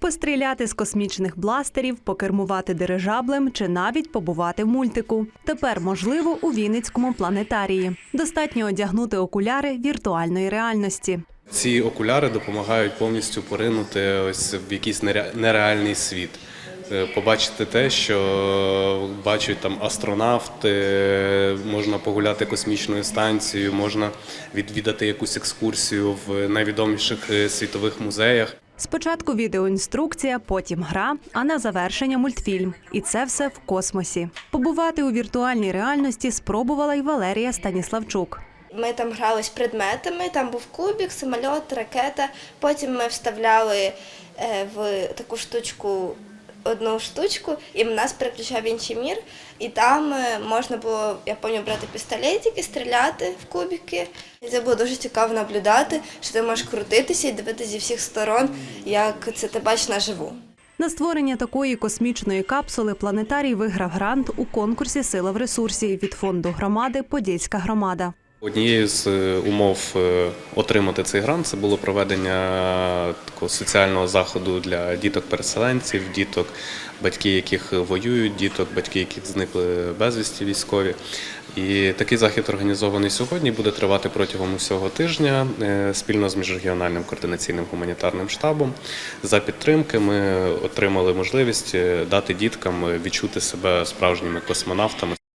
Постріляти з космічних бластерів, покермувати дирижаблем чи навіть побувати в мультику. Тепер можливо у Вінницькому планетарії. Достатньо одягнути окуляри віртуальної реальності. Ці окуляри допомагають повністю поринути ось в якийсь нере- нереальний світ. Е, Побачити те, що бачать там астронавти, можна погуляти космічною станцією, можна відвідати якусь екскурсію в найвідоміших е, світових музеях. Спочатку відеоінструкція, потім гра, а на завершення мультфільм. І це все в космосі. Побувати у віртуальній реальності спробувала й Валерія Станіславчук. Ми там грали з предметами, там був кубік, самоліт, ракета. Потім ми вставляли е, в таку штучку одну штучку, і нас переключав інший мір. І там е, можна було, я пам'ятаю, брати пістолетики, стріляти в кубики. І це було дуже цікаво наблюдати, що ти можеш крутитися і дивитися зі всіх сторон, як це ти бачиш наживу. На створення такої космічної капсули планетарій виграв грант у конкурсі Сила в ресурсі від фонду громади Подільська громада. Однією з е, умов е, отримати цей грант це було проведення такого соціального заходу для діток-переселенців, діток, батьки, яких воюють, діток, батьки, яких зникли безвісті військові. І такий захід організований сьогодні буде тривати протягом усього тижня е, спільно з міжрегіональним координаційним гуманітарним штабом. За підтримки ми отримали можливість дати діткам відчути себе справжніми космонавтами.